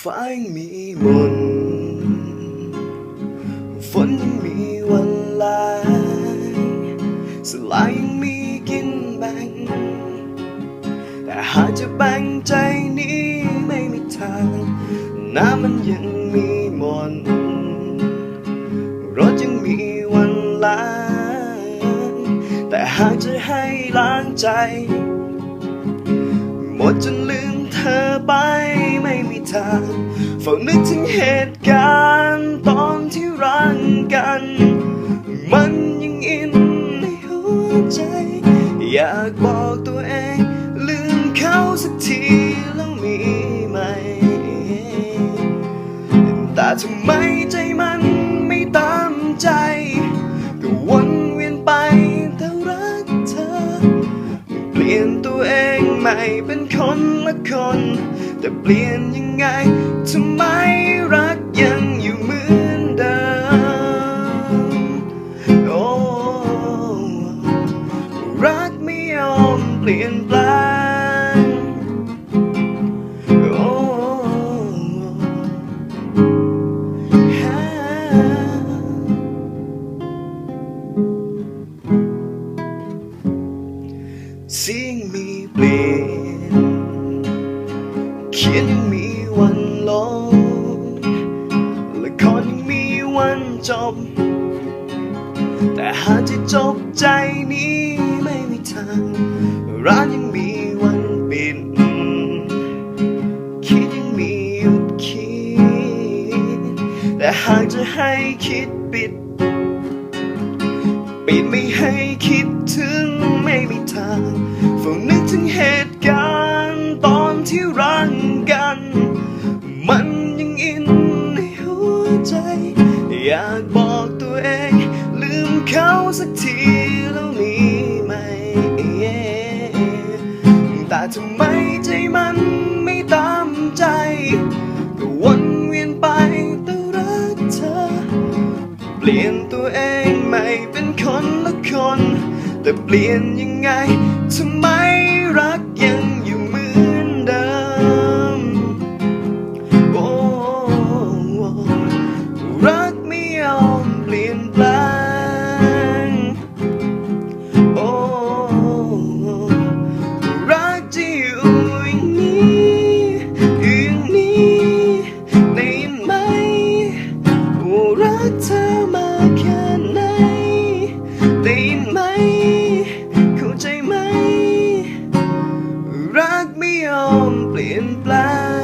ฟ้ายังมีมนฝนยังมีวันลายสลายยังมีกินแบ่ง แต่หากจะแบ่งใจนี้ไม่มีทาง น้ำมันยังมีมนรถยังมีวันล้างแต่หากจะให้ล้างใจ หมดจน ทางเฝ้านึกถึงเหตุการณ์ตอนที่รักกัน มันยังอินในหัวใจ อยากบอกตัวเอง ลืมเขาสักทีแล้วมีไหม แต่ทำไม ตัวเองใหม่เป็นคนละคน แต่เปลี่ยนยังไงทำไมรักยังอยู่เหมือนเดิมโอ้รักไม่ยอมเปลี่ยนแปลงโอ้ฮะ เปลี่ยน เขียนยังมีวันลงละครยังมีวันจบ แต่หากจะจบใจนี้ไม่มีทางร้านยังมีวันปิดคิดยังมีหยุดคิด แต่หากจะให้คิดปิด ปิดไม่ให้คิดถึง อยากบอกตัวเอง ลืมเขาสักทีแล้วมีไหม แต่ทำไมใจมันไม่ตามใจ ก็วนเวียนไปแต่รักเธอ เปลี่ยนตัวเองใหม่เป็นคนละคน แต่เปลี่ยนยังไงทำไมรักยัง ยอมเปลี่ยนแปลง